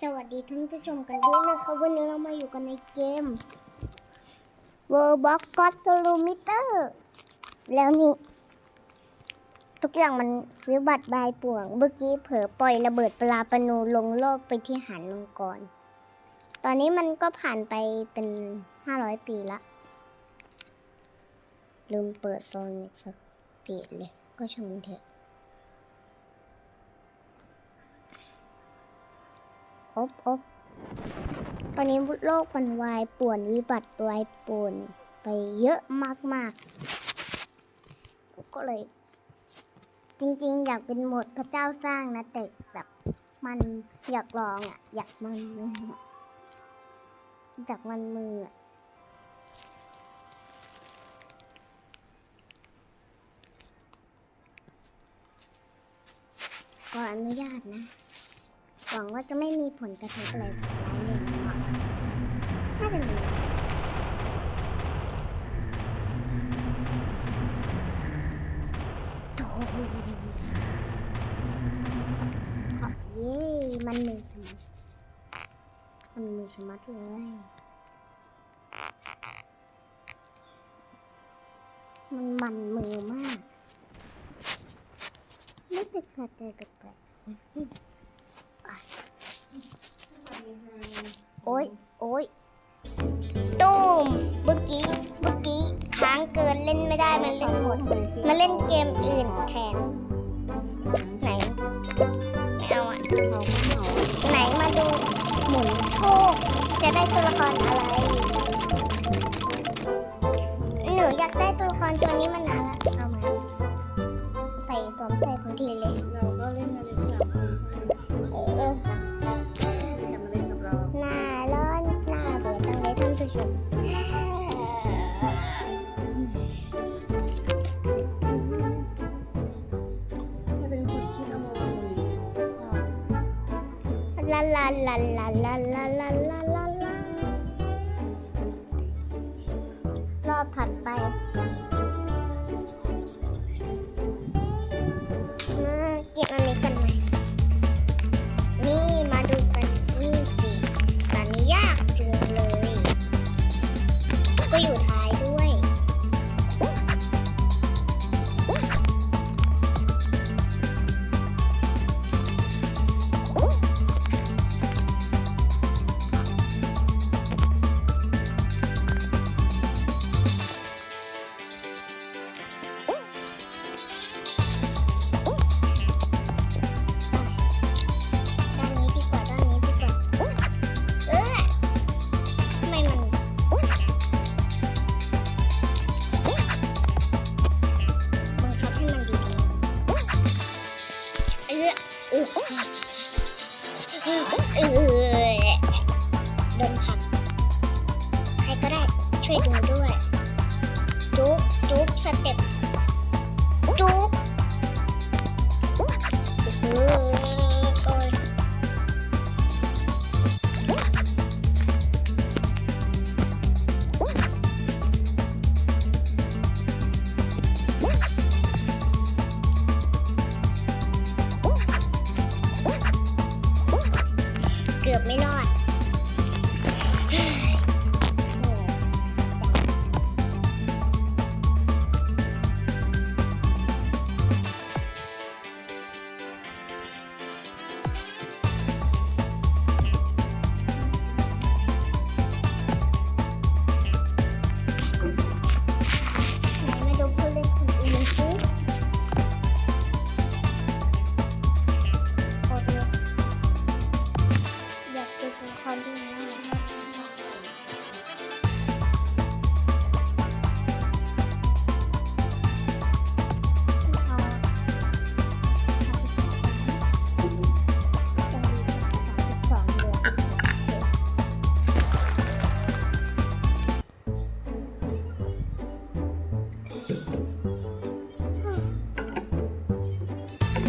สวัสดีท่านผู้ชมกันด้วยนะคะวันนี้เรามาอยู่กันในเกม World Box God s o l o m e t e r แล้วนี่ ทุกอย่างมันวิบัติบายป่วง เมื่อกี้เผลอปล่อยระเบิดปลาปนูลงโลกไปที่หานมังกร ตอนนี้มันก็ผ่านไปเป็น500ปีละ ลืมเปิดโซนอีกสักปีเลย ก็ช่างมันเถอะ อบอบตอนนี้โลกมันวายป่วนวิบัติวายป่วนไปเยอะมากๆ ก็เลย จริงๆ อยากเป็นหมดพระเจ้าสร้างนะ แต่แบบมันอยากลองอะ อยากมันมืออะอยากมันมืออะขออนุญาตนะ หวังว่าจะไม่มีผลกระทบอะไรร้ายแรงมากน่าจะมีโถขอบเย้มันมือสมัดมันมือสมัดเลยมันมันมือมากรู้สึกขัดใจแปลกๆ โอ้ยโอ้ยตูมเมื่อกี้เมื่อกี้ค้างเกินเล่นไม่ได้มันเล่นหมดมาเล่นเกมอื่นแทน ไหนไม่เอาอะไหนมาดูหมุนโชคจะได้ตัวละครอะไร หนูอยากได้ตัวละครตัวนี้มานานละเอ อบถัดไป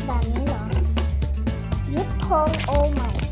แบบนี้เหรอ ยึดธคมโอไม่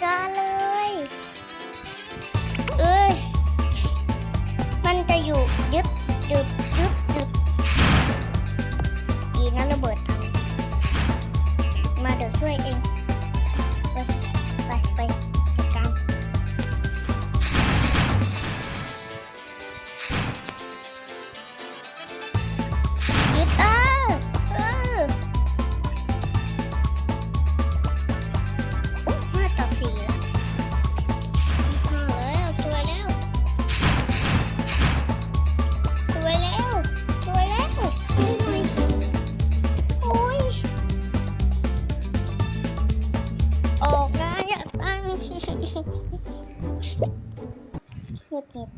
చాలా หงิด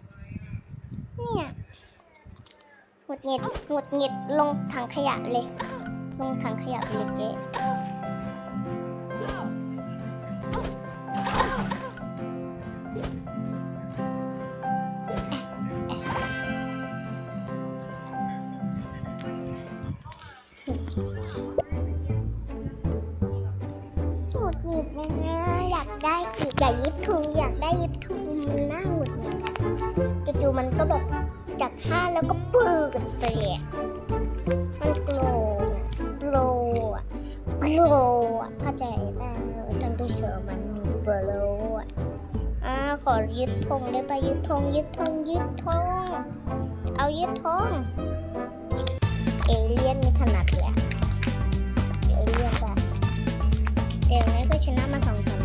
เนี่ยหงุดหงิดหงุดหงิดลงถังขยะเลย ลงถังขยะเลยเจ๊ แล้วก็ปื้อกันไปเลยอะมันโกรโกรธอะโกรธอะเข้าใจป่ะท่านผู้ชมมันมีโกรธอะอ่าขอยึดธงได้ปะยึดธงยึดธงยึดธงเอายึดธงเอเลี่ยนไม่ถนัดเลยเอเลี่ยนแบบเดี๋ยวนี้ก็ชนะมาสองสาม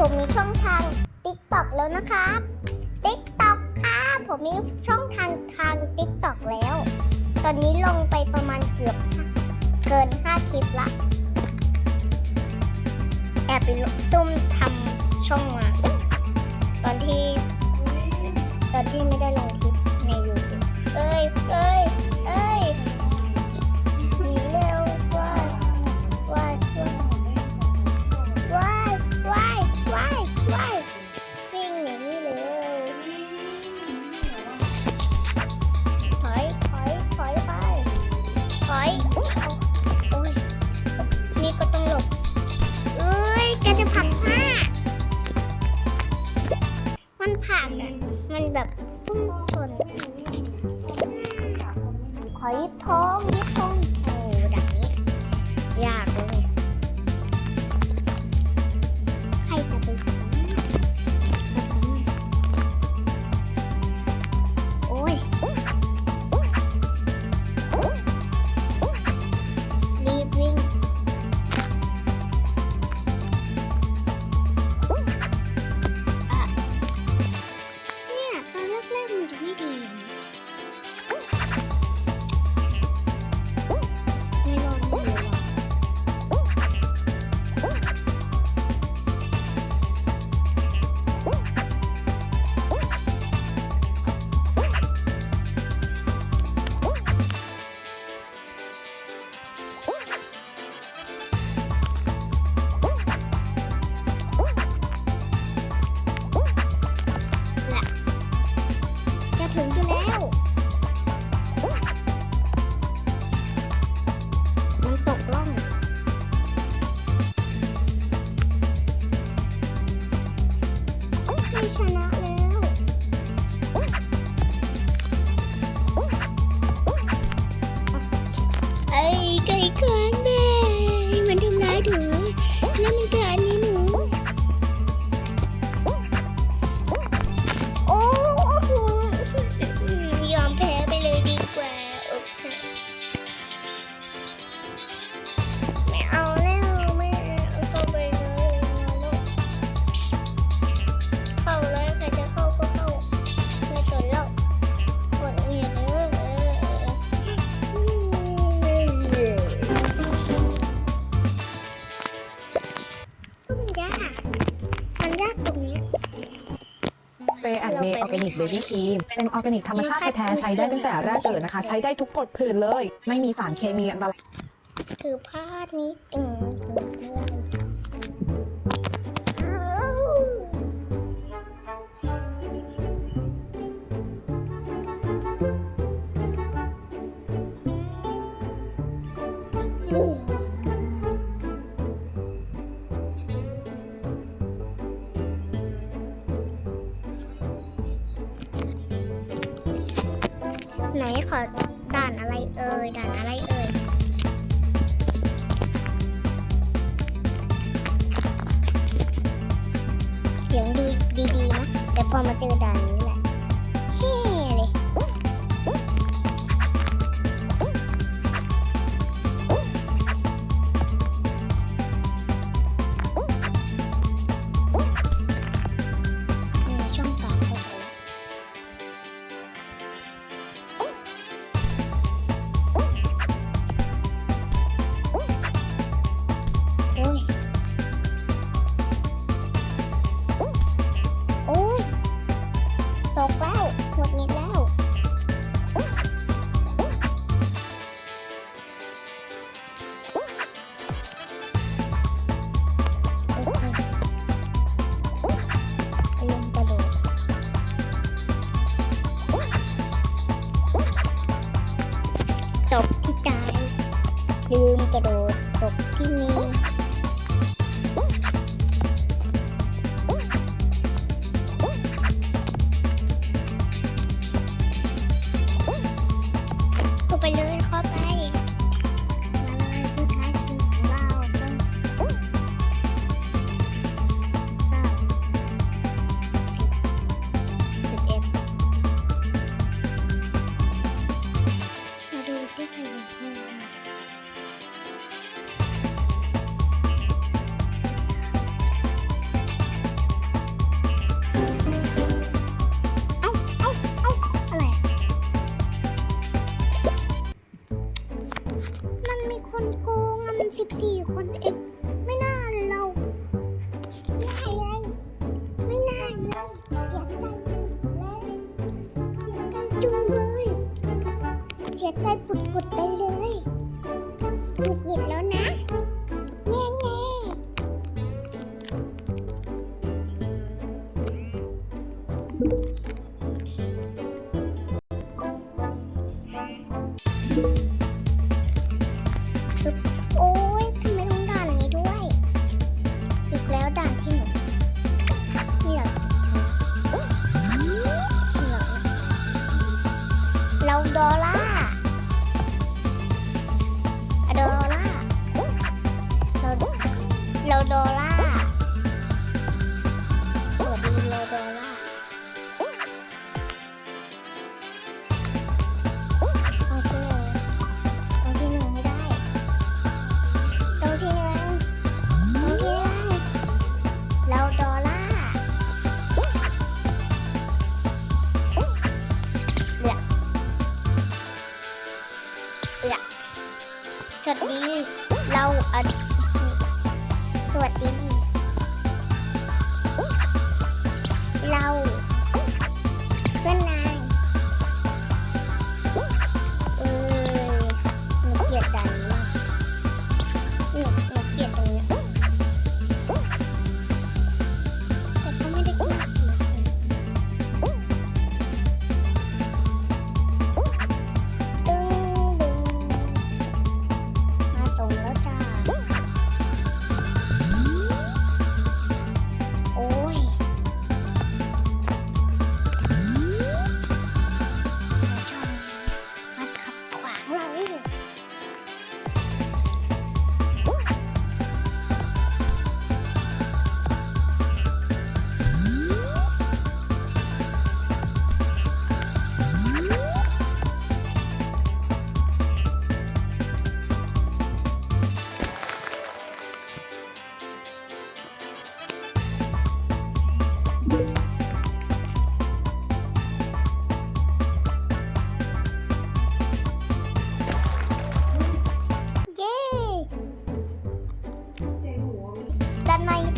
ผมมีช่องทาง TikTok แล้วนะคะ TikTok ค่ะผมมีช่องทางทาง TikTok แล้ว ตอนนี้ลงไปประมาณเกือบเกิน 5 คลิปละ แอบไปตุ้มทำช่องมา ตอนที่ ตอนที่ไม่ได้ลงคลิปใน YouTube เอ้ยเอ้ยเอ้ย มันแบบพุ่งชนขอยึดท้องยึด เบบี้ครีมเป็นออร์แกนิกธรรมชาติแท้ๆใช้ได้ตั้งแต่แรกเกิดนะคะ ใช้ได้ทุกผดผื่นเลย ไม่มีสารเคมีอันตราย ถือผ้านี้เอง heart.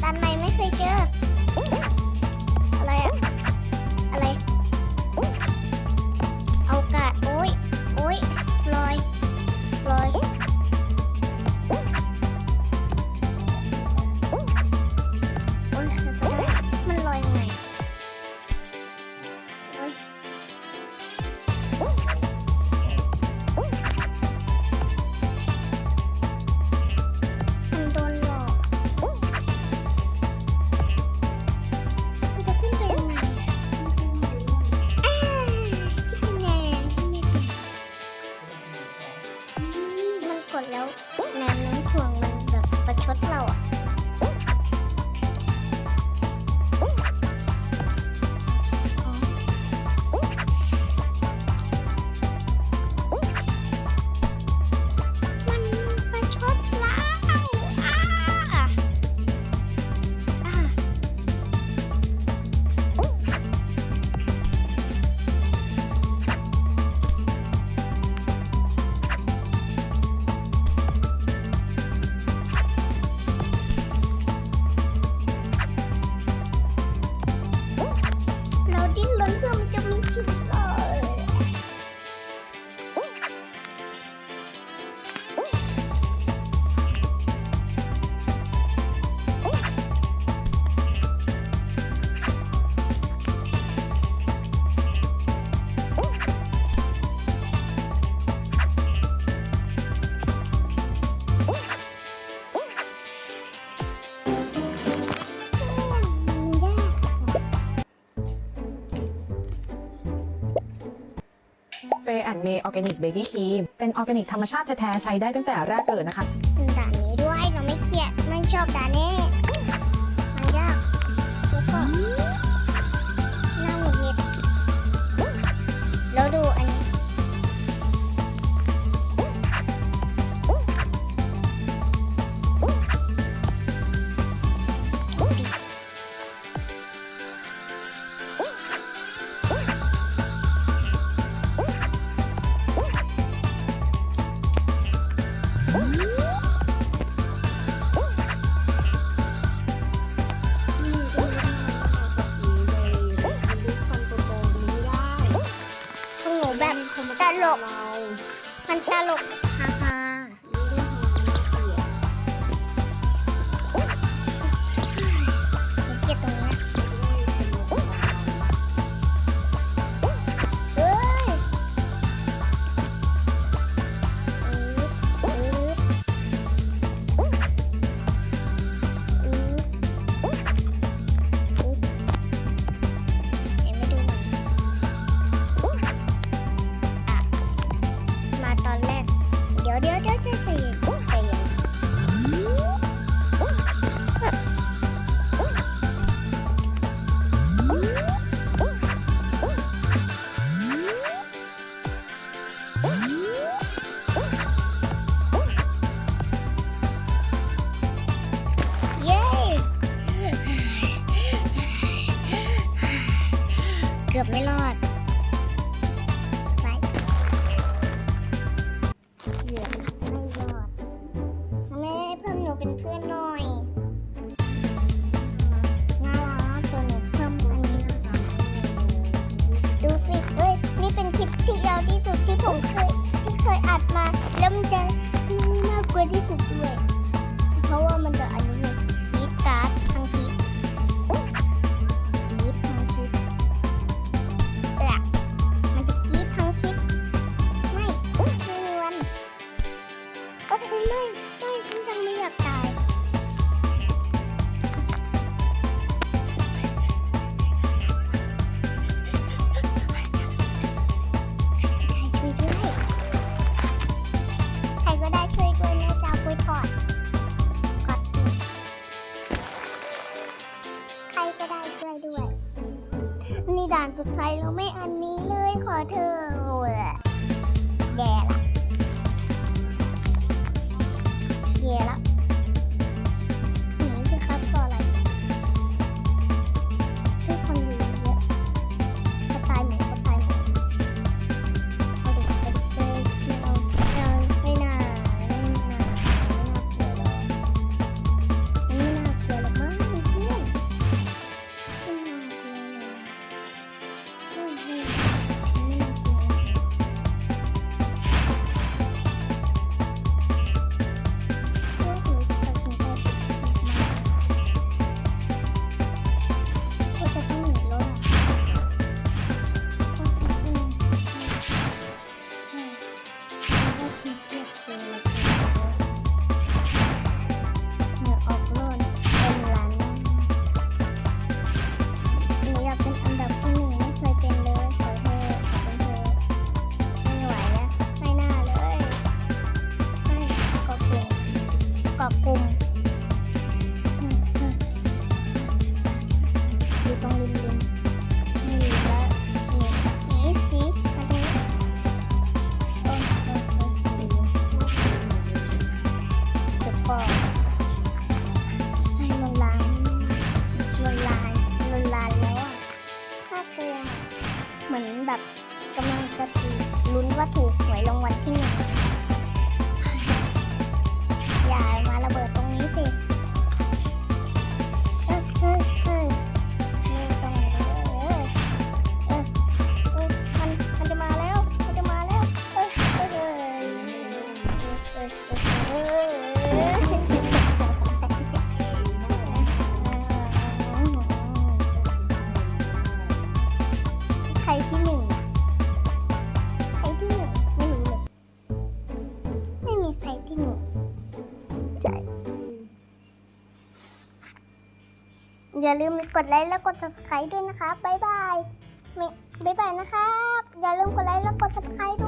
ันใหม่ไม่เคยเจอ แอนเมย์ออร์แกนิกเบบี้ครีมเป็นออร์แกนิกธรรมชาติแท้ๆใช้ได้ตั้งแต่แรกเกิดนะคะ ด่านนี้ด้วยเราไม่เกลียดไม่ชอบด่านนี้ อย่าลืมกดไลค์และกด subscribe ด้วยนะคะ บ๊ายบายบ๊ายบายนะครับ อย่าลืมกดไลค์และกด subscribe ด้วย